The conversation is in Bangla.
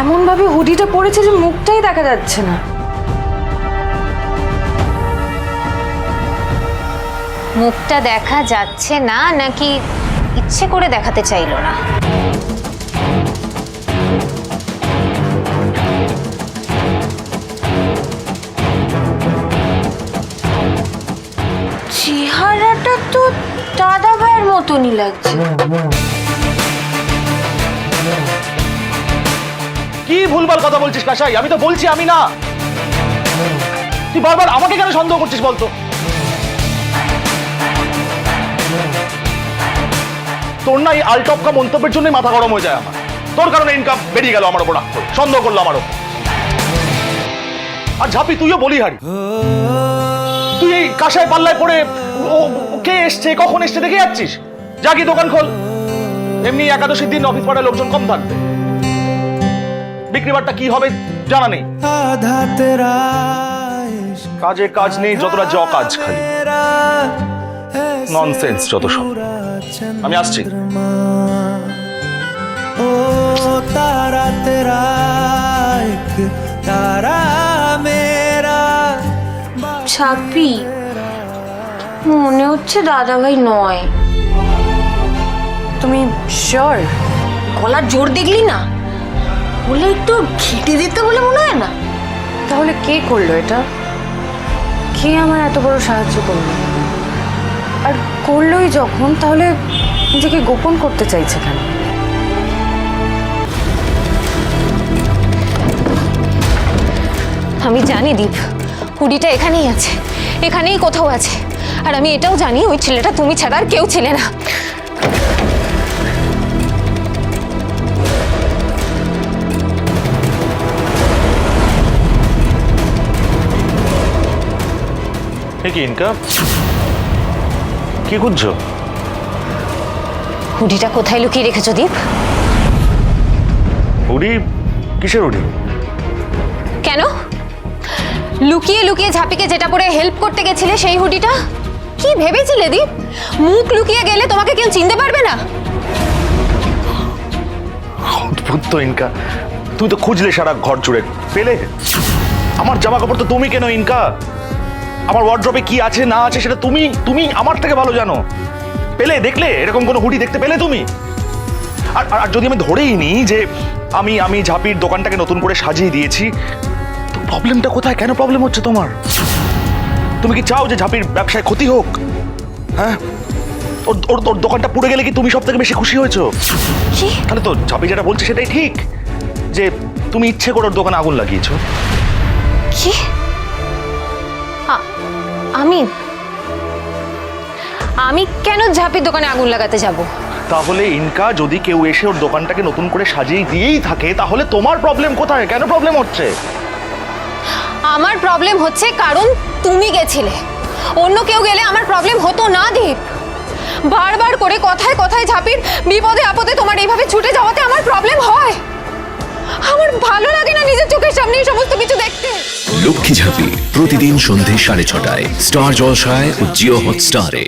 এমন ভাবে হুডিটা পড়েছে যে মুখটাই দেখা যাচ্ছে না। মুখটা দেখা যাচ্ছে না, নাকি ইচ্ছে করে দেখাতে চাইলো না? চেহারাটা তো দাদা ভাইয়ের মতনই লাগছে। কি ভুলভাল কথা বলছিস কাসাই আমি তো বলছি আমি না। তুই বারবার আমাকে কেন সন্দেহ করছিস বলতো? তোর না এই আলটপকা মন্তব্যের জন্যই মাথা গরম হয়ে যায় আমার। তোর কারণে ইনকাম বেরিয়ে গেল আমার ওপর রাগ। সন্দেহ করল আমার ওপর। আর ঝাপি, তুইও বলি হারি তুই এই কাসায় পাল্লায় পড়ে ও কে এসছে, কখন এসছে, দেখে যাচ্ছিস? যা কি দোকান খোল। এমনি একাদশীর দিন অফিস পাড়ায় লোকজন কম থাকবে। বিক্রিবারটা কি হবে জানা নেই। কাজে কাজ নেই যতটা জ কাজ খালি। ননসেন্স যত সব। আমি আসছি। ও তারা তেরা তারা মেরা। ছাপি মনে হচ্ছে দাদাভাই নয়। তুমি শিওর গলার জোর দেখলি না? বলে একটু ঘেটে দিতে বলে মনে হয় না? তাহলে কে করল এটা? কে আমার এত বড় সাহায্য করল? আর করলোই যখন তাহলে নিজেকে গোপন করতে চাইছে কেন? আমি জানি দীপ হুডিটা এখানেই আছে এখানেই কোথাও আছে। আর আমি এটাও জানি ওই ছেলেটা তুমি ছাড়া আর কেউ ছিলে না। কি ইনকা কি খুঁজছো? হুডিটা কোথায় লুকিয়ে রেখেছো দীপ? উড়ি কিসের উড়ি কেন? লুকিয়ে লুকিয়ে ঝাপিকে যেটা পরে হেল্প করতে গেছিলে সেই হুডিটা? কি ভেবেছিলে দীপ? মুখ লুকিয়ে গেলে তোমাকে কেউ চিনতে পারবে না? অদ্ভুত তো ইনকা। তুই তো খুঁজলে সারা ঘর জুড়ে। পেলে? আমার জামা কাপড় তো তুমি কেন ইনকা? আমার ওয়ার্ড্রপে কি আছে না আছে সেটা তুমি তুমি আমার থেকে ভালো জানো। পেলে দেখলে এরকম কোনো হুডি দেখতে পেলে তুমি? আর আর- যদি আমি ধরেই নিই যে আমি আমি ঝাপির দোকানটাকে নতুন করে সাজিয়ে দিয়েছি তো প্রবলেমটা কোথায়? কেন প্রবলেম হচ্ছে তোমার? তুমি কি চাও যে ঝাপির ব্যবসায় ক্ষতি হোক? হ্যাঁ? ওর ওর ওর দোকানটা পুড়ে গেলে কি তুমি সব থেকে বেশি খুশি হয়েছো? তাহলে তো ঝাপি যেটা বলছে সেটাই ঠিক যে তুমি ইচ্ছে করে ওর দোকানে আগুন লাগিয়েছো। কি? আমি আমি কেন ঝাপির দোকানে আগুন লাগাতে যাব? তাহলে ইনকা যদি কেউ এসে ওর দোকানটাকে নতুন করে সাজিয়ে দিয়েই থাকে তাহলে তোমার প্রবলেম কোথায়? কেন প্রবলেম হচ্ছে? আমার প্রবলেম হচ্ছে কারণ তুমি গেছিলে। অন্য কেউ গেলে আমার প্রবলেম হতো না দীপ। বারবার করে কথায় কথায় ঝাপির বিপদে আপদে তোমার এইভাবে ছুটে যাওয়াতে আমার প্রবলেম হয়। নিজের চোখের সামনে সমস্ত কিছু দেখতে। লক্ষ্মী ঝাঁপি প্রতিদিন সন্ধে সাড়ে ছটায়, স্টার জলসায় ও জিও হটস্টারে।